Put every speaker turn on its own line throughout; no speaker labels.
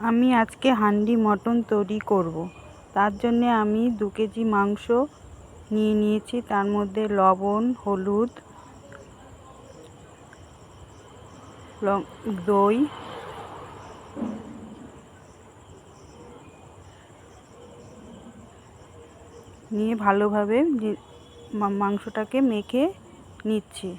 আমি আজকে হান্ডি মটন তৈরি করব। তার জন্যে আমি দু কেজি মাংস নিয়ে নিয়েছি। তার মধ্যে লবণ, হলুদ দই, নিয়ে ভালোভাবে মাংসটাকে মেখে নিচ্ছি।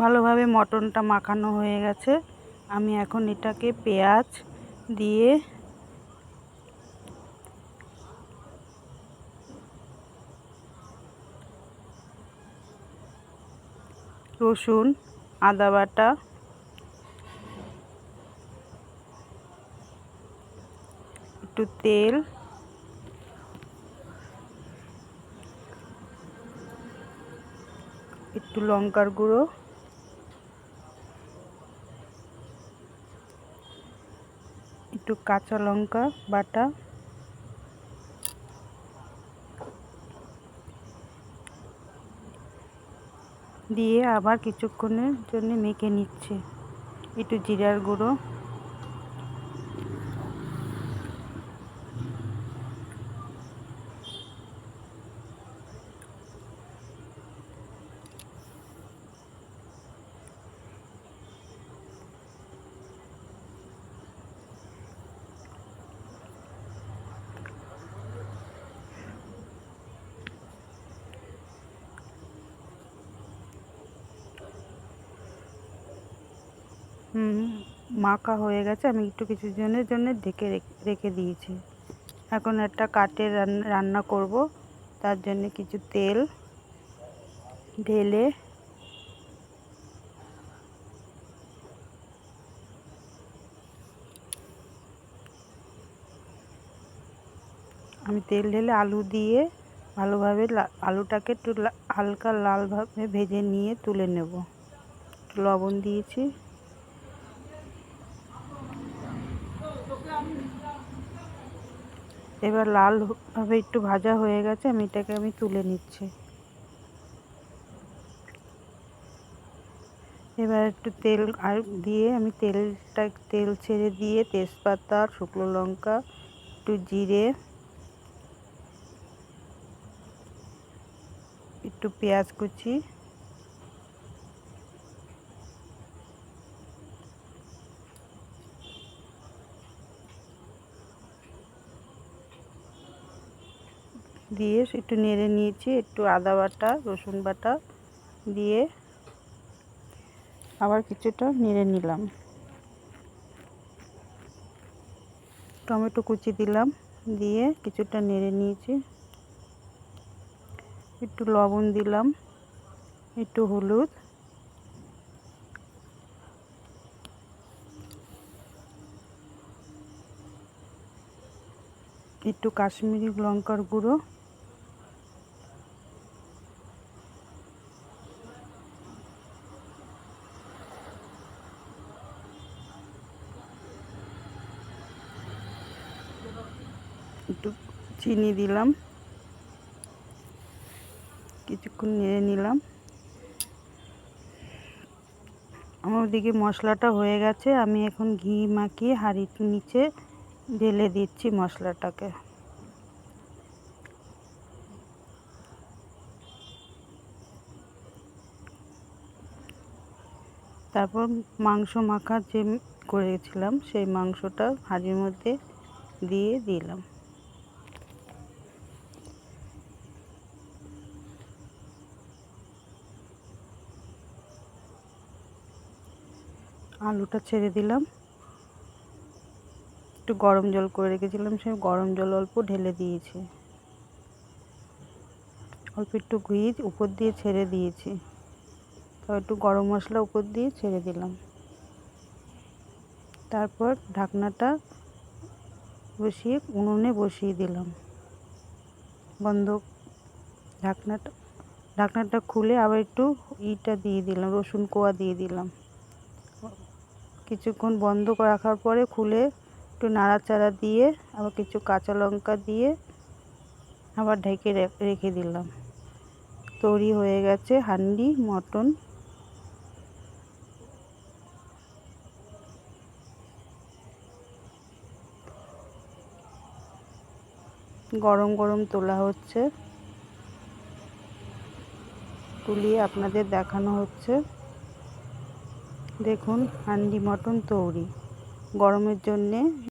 ভালোভাবে মটনটা মাখানো হয়ে গেছে। আমি এখন এটাকে পেঁয়াজ দিয়ে রসুন, আদা বাটা, একটু তেল, একটু লঙ্কার গুঁড়ো একটু কাঁচা লঙ্কা বাটা। দিয়ে আবার কিছুক্ষণের জন্য মেখে নিচ্ছে। একটু জিরার গুঁড়ো। মাখা হয়ে গেছে। আমি একটু কিছু জনের জন্য ঢেকে রেখে দিয়েছি। এখন একটা কাঠে রান্না করব। তার জন্য কিছু তেল ঢেলে আমি তেল ঢেলে আলু দিয়ে ভালোভাবে আলুটাকে একটু হালকা লালভাবে ভেজে নিয়ে তুলে নেব। লবণ দিয়েছি। এবার লালভাবে একটু ভাজা হয়ে গেছে, আমি এটাকে আমি তুলে নিচ্ছি। এবার একটু তেল আর দিয়ে আমি তেলটা, তেল ছেড়ে দিয়ে তেজপাতা শুকনো লঙ্কা, একটু জিরে, একটু পেঁয়াজ কুচি দিয়ে একটু নেড়ে নিয়েছি, একটু আদা বাটা, রসুন বাটা দিয়ে আবার কিছুটা নেড়ে নিলাম। টমেটো কুচি দিলাম, দিয়ে কিছুটা নেড়ে নিয়েছি। একটু লবণ দিলাম, একটু হলুদ। একটু কাশ্মীরি লঙ্কার গুঁড়ো। একটু চিনি দিলাম। কিছুক্ষণ নেড়ে নিলাম। আমার ওদিকে মশলাটা হয়ে গেছে। আমি এখন ঘি মাখিয়ে হাঁড়ির নিচে ঢেলে দিচ্ছি মশলাটাকে। তারপর মাংস মাখা যে করেছিলাম, সেই মাংসটা হাঁড়ির মধ্যে দিয়ে দিলাম। আলুটা ছেড়ে দিলাম। একটু গরম জল করে রেখেছিলাম সেই গরম জল অল্প ঢেলে দিয়েছি। অল্প একটু ঘি উপর দিয়ে ছেড়ে দিয়েছি। তো একটু গরম মশলা উপর দিয়ে ছেড়ে দিলাম। তারপর ঢাকনাটা বসিয়ে উনুনে বসিয়ে দিলাম। বন্ধ ঢাকনাটা ঢাকনাটা খুলে আবার একটু ইটা দিয়ে দিলাম, রসুন কোয়া দিয়ে দিলাম। কিছুক্ষণ বন্ধ রাখার পরে খুলে একটু নাড়াচাড়া দিয়ে, আবার কিছু কাঁচা লঙ্কা দিয়ে আবার ঢেকে রেখে দিলাম। তৈরি হয়ে গেছে হান্ডি, মটন। গরম গরম তোলা হচ্ছে। তুলিয়ে আপনাদের দেখানো হচ্ছে। দেখুন হান্ডি মটন তৈরি। গরমের জন্যে